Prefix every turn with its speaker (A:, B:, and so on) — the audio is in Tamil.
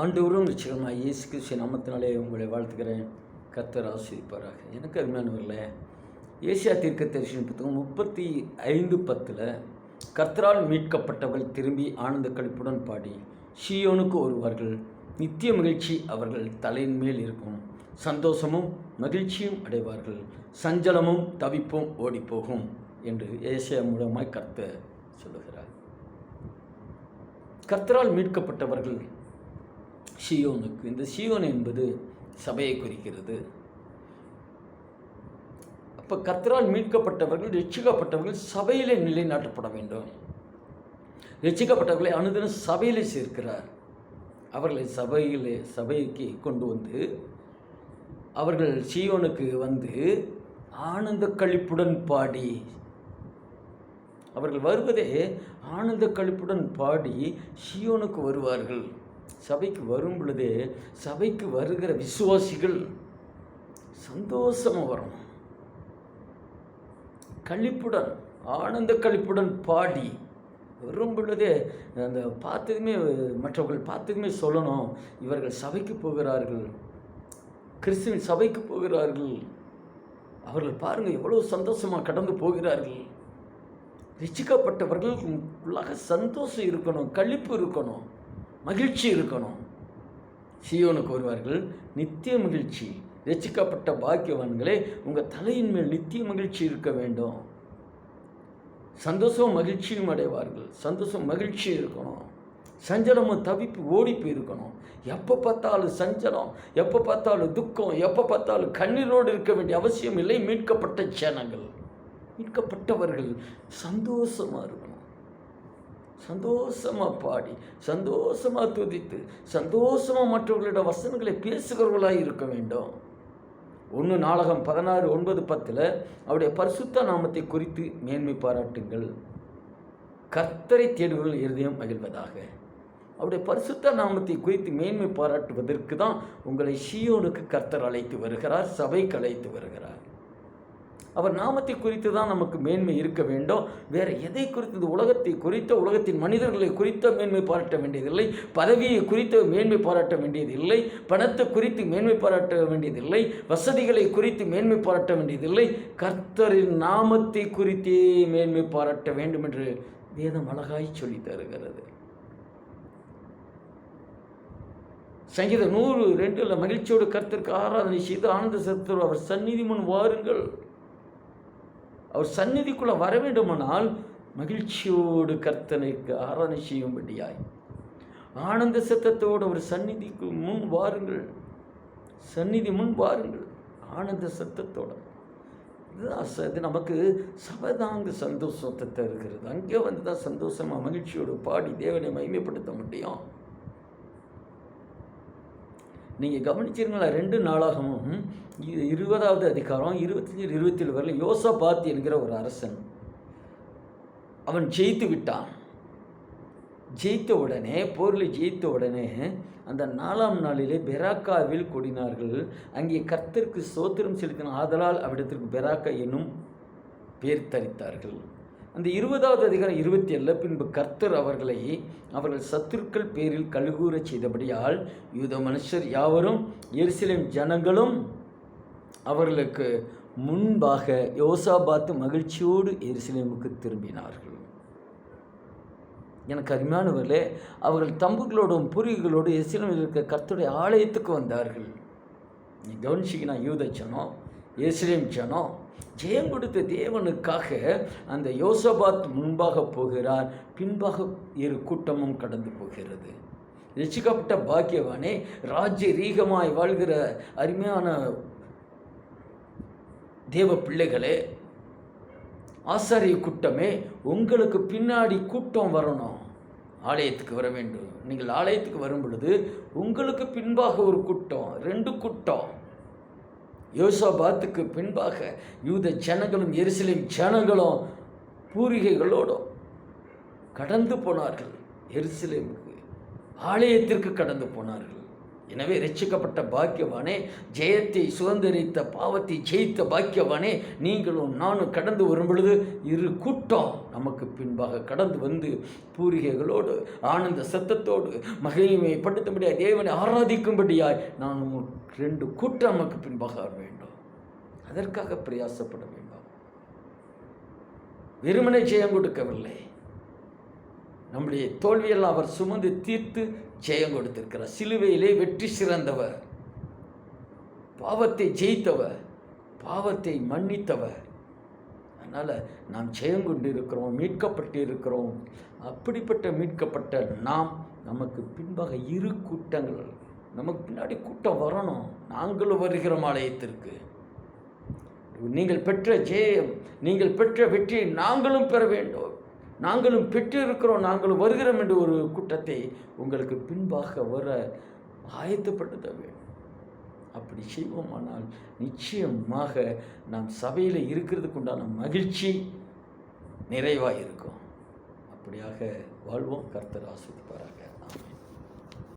A: ஆண்டவரும் நிச்சயமாக இயேசு கிறிஸ்து நாமத்தினாலே உங்களை வாழ்த்துக்கிறேன் கத்தர் ஆசிரிப்பாராக எனக்கு அருமையானவர்களே ஏசியா தீர்க்க தரிசன புத்தகம் முப்பத்தி ஐந்து பத்தில் கர்த்தரால் மீட்கப்பட்டவர்கள் திரும்பி ஆனந்த கழிப்புடன் பாடி ஷியோனுக்கு வருவார்கள் நித்திய மகிழ்ச்சி அவர்கள் தலையின் மேல் இருக்கும். சந்தோஷமும் மகிழ்ச்சியும் அடைவார்கள். சஞ்சலமும் தவிப்பும் ஓடிப்போகும் என்று ஏசியா மூலமாய் கர்த்தர் சொல்லுகிறார். கர்த்தரால் மீட்கப்பட்டவர்கள் ஷியோனுக்கு இந்த ஷியோன் என்பது சபையை குறிக்கிறது. அப்போ கத்தரால் மீட்கப்பட்டவர்கள் ரட்சிக்கப்பட்டவர்கள் சபையிலே நிலைநாட்டப்பட வேண்டும். ரட்சிக்கப்பட்டவர்களை அனுதினம் சபையிலே சேர்க்கிறார். அவர்களை சபையிலே சபைக்கு கொண்டு வந்து அவர்கள் ஷியோனுக்கு வந்து ஆனந்த கழிப்புடன் பாடி அவர்கள் வருவதே ஆனந்த கழிப்புடன் பாடி ஷியோனுக்கு வருவார்கள். சபைக்கு வரும் பொழுது சபைக்கு வருகிற விசுவாசிகள் சந்தோஷமாக வரணும் கழிப்புடன் ஆனந்த கழிப்புடன் பாடி வரும் பொழுது அந்த பார்த்ததுமே மற்றவர்கள் பார்த்ததுமே சொல்லணும் இவர்கள் சபைக்கு போகிறார்கள் கிறிஸ்துவின் சபைக்கு போகிறார்கள் அவர்கள் பாருங்கள் எவ்வளோ சந்தோஷமாக கடந்து போகிறார்கள். ரசிக்கப்பட்டவர்கள் உள்ளாக சந்தோஷம் இருக்கணும் கழிப்பு இருக்கணும். மகிழ்ச்சி இருக்கணும். சியோனுக்கு வருவார்கள் நித்திய மகிழ்ச்சி ரசிக்கப்பட்ட பாக்கியவான்களே உங்கள் தலையின் மேல் நித்திய மகிழ்ச்சி இருக்க வேண்டும். சந்தோஷம் மகிழ்ச்சியும் அடைவார்கள். சந்தோஷம் மகிழ்ச்சி இருக்கணும். சஞ்சலமும் தவிப்பு ஓடி போயிருக்கணும். எப்போ பார்த்தாலும் சஞ்சலம் எப்போ பார்த்தாலும் துக்கம் எப்போ பார்த்தாலும் கண்ணீரோடு இருக்க வேண்டிய அவசியம் இல்லை. மீட்கப்பட்ட சேனங்கள் மீட்கப்பட்டவர்கள் சந்தோஷமாக இருக்கணும். சந்தோஷமாக பாடி சந்தோஷமாக துதித்து சந்தோஷமாக மற்றவர்களிடம் வசனங்களை பேசுகிறவர்களாக இருக்க வேண்டும். ஒன்று நாடகம் பதினாறு ஒன்பது பத்தில் அவருடைய பரிசுத்த நாமத்தை குறித்து மேன்மை பாராட்டுங்கள். கர்த்தரை தேடுகள் இருதயம் மகிழ்வதாக. அவருடைய பரிசுத்த நாமத்தை குறித்து மேன்மை பாராட்டுவதற்கு தான் உங்களை ஷியோனுக்கு கர்த்தர் அழைத்து வருகிறார் சபைக்கு அழைத்து வருகிறார். அவர் நாமத்தை குறித்து தான் நமக்கு மேன்மை இருக்க வேண்டும் வேறு எதை குறித்து? இந்த உலகத்தை குறித்த? உலகத்தின் மனிதர்களை குறித்த மேன்மை பாராட்ட வேண்டியதில்லை. பதவியை குறித்து மேன்மை பாராட்ட வேண்டியதில்லை. பணத்தை குறித்து மேன்மை பாராட்ட வேண்டியதில்லை. வசதிகளை குறித்து மேன்மை பாராட்ட வேண்டியதில்லை. கர்த்தரின் நாமத்தை குறித்தே மேன்மை பாராட்ட வேண்டும் என்று வேதம் அழகாய் சொல்லி தருகிறது. சங்கீதம் நூறு ரெண்டில் மகிழ்ச்சியோடு கர்த்தருக்கு ஆராதனை செய்து ஆனந்த சத்துரு அவர் சந்நிதி முன் வாருங்கள். அவர் சந்நிதிக்குள்ளே வர வேண்டுமானால் மகிழ்ச்சியோடு கர்த்தனைக்கு ஆராதனை செய்யும்படியாய். ஆனந்த சத்தத்தோடு ஒரு சந்நிதிக்கு முன் வாருங்கள். சந்நிதி முன் வாருங்கள். ஆனந்த சத்தத்தோடு. இது நமக்கு சபதாங்க சந்தோஷத்தை தருகிறது. அங்கே வந்து தான் சந்தோஷமாக மகிழ்ச்சியோடு பாடி தேவனை மகிமைப்படுத்த முடியும். நீங்கள் கவனிச்சிருங்களா ரெண்டு நாளாகவும் இ- இருபதாவது அதிகாரம் இருபத்தஞ்சி இருபத்தேழு வரல யோசபாத் என்கிற ஒரு அரசன். அவன் ஜெயித்து விட்டான். ஜெயித்த உடனே போரில் ஜெயித்த உடனே அந்த நாலாம் நாளிலே பெராக்காவில் கூடினார்கள். அங்கே கர்த்தருக்கு சோத்திரம் செலுத்தின ஆதலால் அவ்விடத்திற்கு பெராக்கா என்னும் பேர் தரித்தார்கள். அந்த இருபதாவது அதிகாரம் இருபத்தி ஏழில் பின்பு கர்த்தர் அவர்களை அவர்கள் சத்துருக்கள் பேரில் கழுகூறச் செய்தபடியால் யூத மனுஷர் யாவரும் எருசலேம் ஜனங்களும் அவர்களுக்கு முன்பாக யோசாபாத்து மகிழ்ச்சியோடு எருசலேமுக்கு திரும்பினார்கள். எனக்கு அருமையானவர்களே அவர்கள் தம்புகளோடும் பூர்வீகளோடு எருசலேமில் இருக்க கர்த்தருடைய ஆலயத்துக்கு வந்தார்கள். நீ கவனிச்சிக்கினா யூத இஸ்ரேம் ஜனம் ஜெயம் கொடுத்த தேவனுக்காக அந்த யோசபாத் முன்பாக போகிறார். பின்பாக இரு கூட்டமும் கடந்து போகிறது. ரசிக்கப்பட்ட பாக்கியவானே ராஜ்ய ரீகமாய் வாழ்கிற அருமையான தேவ பிள்ளைகளே ஆசாரிய கூட்டமே உங்களுக்கு பின்னாடி கூட்டம் வரணும். ஆலயத்துக்கு வர வேண்டும் நீங்கள் ஆலயத்துக்கு வரும் பொழுது உங்களுக்கு பின்பாக ஒரு கூட்டம் ரெண்டு கூட்டம். யோசபாத்துக்கு பின்பாக யூத ஜனங்களும் எருசலேம் ஜனங்களும் பூரிகைகளோடும் கடந்து போனார்கள். எருசலேமுக்கு ஆலயத்திற்கு கடந்து போனார்கள். எனவே ரட்சிக்கப்பட்ட பாக்கியவானே ஜெயத்தை சுதந்திரித்த பாவத்தை ஜெயித்த பாக்கியவானே நீங்களும் நானும் கடந்து வரும் பொழுது இரு கூட்டம் நமக்கு பின்பாக கடந்து வந்து பூரிகைகளோடு ஆனந்த சத்தத்தோடு மகிமைப்படுத்தும்படியாய் தேவனை ஆராதிக்கும்படியாய் நான் ரெண்டு கூட்டம் நமக்கு பின்பாக வேண்டும். அதற்காக பிரயாசப்பட வேண்டும். வெறுமனை ஜெயம் கொடுக்கவில்லை. நம்முடைய தோல்வியெல்லாம் அவர் சுமந்து தீர்த்து ஜெயம் கொடுத்திருக்கிறார். சிலுவையிலே வெற்றி சிறந்தவர். பாவத்தை ஜெயித்தவர். பாவத்தை மன்னித்தவர். அதனால் நாம் ஜெயம் கொண்டு இருக்கிறோம் மீட்கப்பட்டு இருக்கிறோம் அப்படிப்பட்ட மீட்கப்பட்ட நாம் நமக்கு பின்பாக இரு கூட்டங்கள் நமக்கு பின்னாடி கூட்டம் வரணும். நாங்களும் வருகிறோம் ஆலயத்திற்கு. நீங்கள் பெற்ற ஜெயம் நீங்கள் பெற்ற வெற்றியை நாங்களும் பெற வேண்டும். நாங்களும் பெற்றிருக்கிறோம் நாங்களும் வருகிறோம் என்ற ஒரு கூட்டத்தை உங்களுக்கு பின்பாக வர ஆயத்தப்படுத்த வேண்டும். அப்படி செய்வோமானால் நிச்சயமாக நாம் சபையில் இருக்கிறதுக்கு உண்டான மகிழ்ச்சி நிறைவாக இருக்கும் அப்படியாக வாழ்வோம் கர்த்தர் ஆஸ்வதிப்பாராக